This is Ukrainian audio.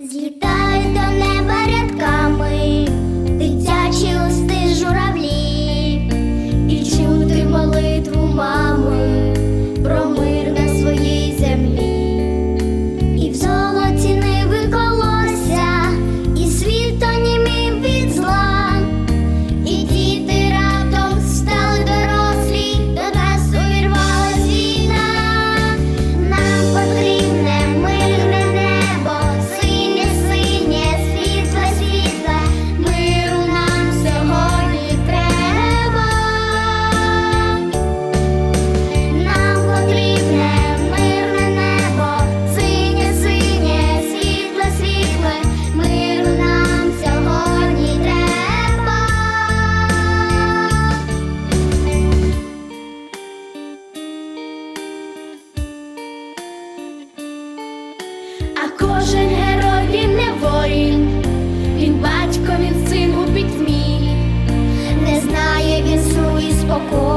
злітають до неба. tocou.